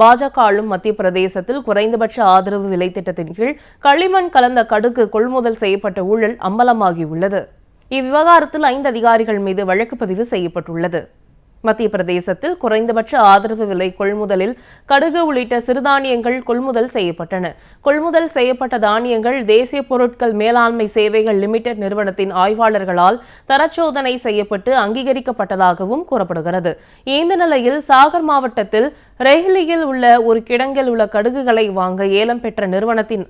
பாஜக ஆளும் மத்திய பிரதேசத்தில் குறைந்தபட்ச ஆதரவு விலை திட்டத்தின் கீழ் களிமண் கலந்த கடுக்கு கொள்முதல் செய்யப்பட்ட ஊழல் அம்பலமாகியுள்ளது. இவ்விவகாரத்தில் ஐந்து அதிகாரிகள் மீது வழக்கு பதிவு செய்யப்பட்டுள்ளது. மத்திய பிரதேசத்தில் குறைந்தபட்ச ஆதரவு விலை கொள்முதலில் கடுகு உள்ளிட்ட சிறுதானியங்கள் கொள்முதல் செய்யப்பட்டன. கொள்முதல் செய்யப்பட்ட தானியங்கள் தேசிய பொருட்கள் மேலாண்மை சேவைகள் லிமிடெட் நிறுவனத்தின் ஆய்வாளர்களால் தரச்சோதனை செய்யப்பட்டு அங்கீகரிக்கப்பட்டதாகவும் கூறப்படுகிறது. இந்த நிலையில் சாகர் மாவட்டத்தில் ரெஹ்லியில் உள்ள ஒரு கிடங்கில் உள்ள கடுகுகளை வாங்க ஏலம் பெற்ற நிறுவனத்தின்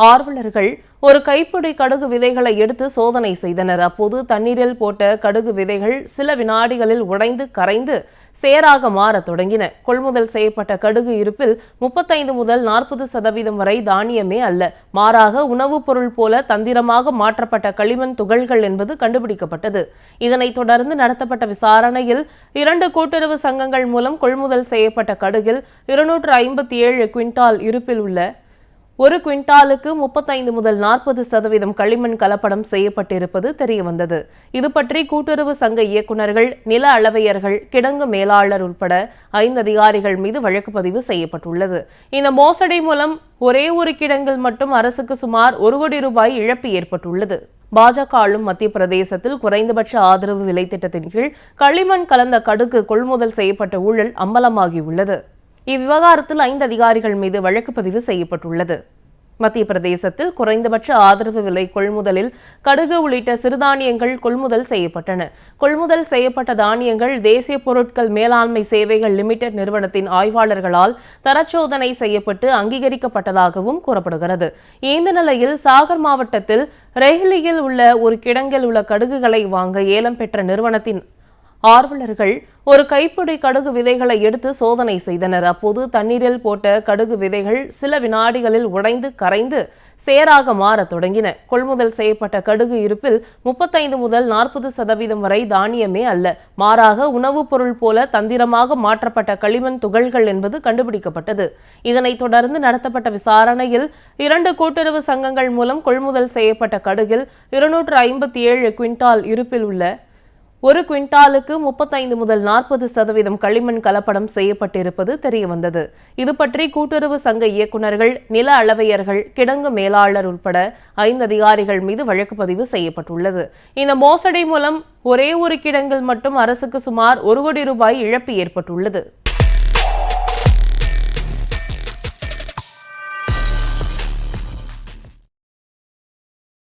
ஆர்வலர்கள் ஒரு கைப்பிடி கடுகு விதைகளை எடுத்து சோதனை செய்தனர். அப்போது தண்ணீரில் போட்ட கடுகு விதைகள் சில வினாடிகளில் உடைந்து கரைந்து சேராக மாறத் தொடங்கின. கொள்முதல் செய்யப்பட்ட கடுகு இருப்பில் முப்பத்தைந்து முதல் நாற்பது சதவீதம் வரை தானியமே அல்ல. மாறாக உணவுப் பொருள் போல தந்திரமாக மாற்றப்பட்ட களிமண் துகள்கள் என்பது கண்டுபிடிக்கப்பட்டது. இதனைத் தொடர்ந்து நடத்தப்பட்ட விசாரணையில் இரண்டு கூட்டுறவு சங்கங்கள் மூலம் கொள்முதல் செய்யப்பட்ட கடுகில் இருநூற்று ஐம்பத்தி ஏழு குவிண்டால் இருப்பில் உள்ள ஒரு குவிண்டாலுக்கு முப்பத்தைந்து முதல் நாற்பது சதவீதம் களிமண் கலப்படம் செய்யப்பட்டிருப்பது தெரியவந்தது. இது பற்றி கூட்டுறவு சங்க இயக்குநர்கள் நில அளவையர்கள் கிடங்கு மேலாளர் உட்பட ஐந்து அதிகாரிகள் மீது வழக்கு பதிவு செய்யப்பட்டுள்ளது. இந்த மோசடி மூலம் ஒரே ஒரு கிடங்கில் மட்டும் அரசுக்கு சுமார் ஒரு கோடி ரூபாய் இழப்பு ஏற்பட்டுள்ளது. பாஜக ஆளும் மத்திய பிரதேசத்தில் குறைந்தபட்ச ஆதரவு விலை திட்டத்தின் கீழ் களிமண் கலந்த கடுக்கு கொள்முதல் செய்யப்பட்ட ஊழல் அம்பலமாகியுள்ளது. இவ்விவகாரத்தில் ஐந்து அதிகாரிகள் மீது வழக்கு பதிவு செய்யப்பட்டுள்ளது. மத்திய பிரதேசத்தில் குறைந்தபட்ச ஆதரவு விலை கொள்முதலில் கடுகு உள்ளிட்ட சிறுதானியங்கள் கொள்முதல் செய்யப்பட்டன. கொள்முதல் செய்யப்பட்ட தானியங்கள் தேசிய பொருட்கள் மேலாண்மை சேவைகள் லிமிடெட் நிறுவனத்தின் ஆய்வாளர்களால் தரச்சோதனை செய்யப்பட்டு அங்கீகரிக்கப்பட்டதாகவும் கூறப்படுகிறது. இந்த நிலையில் சாகர் மாவட்டத்தில் ரெஹ்லியில் உள்ள ஒரு கிடங்கில் உள்ள கடுகுகளை வாங்க ஏலம் பெற்ற நிறுவனத்தின் ஆர்வலர்கள் ஒரு கைப்பிடி கடுகு விதைகளை எடுத்து சோதனை செய்தனர். அப்போது தண்ணீரில் போட்ட கடுகு விதைகள் சில வினாடிகளில் உடைந்து கரைந்து சேராக மாறத் தொடங்கின. கொள்முதல் செய்யப்பட்ட கடுகு இருப்பில் முப்பத்தைந்து முதல் நாற்பது சதவீதம் வரை தானியமே அல்ல. மாறாக உணவுப் பொருள் போல தந்திரமாக மாற்றப்பட்ட களிமண் துகள்கள் என்பது கண்டுபிடிக்கப்பட்டது. இதனைத் தொடர்ந்து நடத்தப்பட்ட விசாரணையில் இரண்டு கூட்டுறவு சங்கங்கள் மூலம் கொள்முதல் செய்யப்பட்ட கடுகில் இருநூற்று ஐம்பத்தி ஏழு குவிண்டால் இருப்பில் உள்ள ஒரு குவிண்டாலுக்கு முப்பத்தைந்து முதல் நாற்பது சதவீதம் களிமண் கலப்படம் செய்யப்பட்டிருப்பது தெரியவந்தது. இது பற்றி கூட்டுறவு சங்க இயக்குநர்கள் நில அளவையர்கள் கிடங்கு மேலாளர் உட்பட ஐந்து அதிகாரிகள் மீது வழக்கு பதிவு செய்யப்பட்டுள்ளது. இந்த மோசடி மூலம் ஒரே ஒரு கிடங்கில் மட்டும் அரசுக்கு சுமார் ஒரு கோடி ரூபாய் இழப்பு ஏற்பட்டுள்ளது.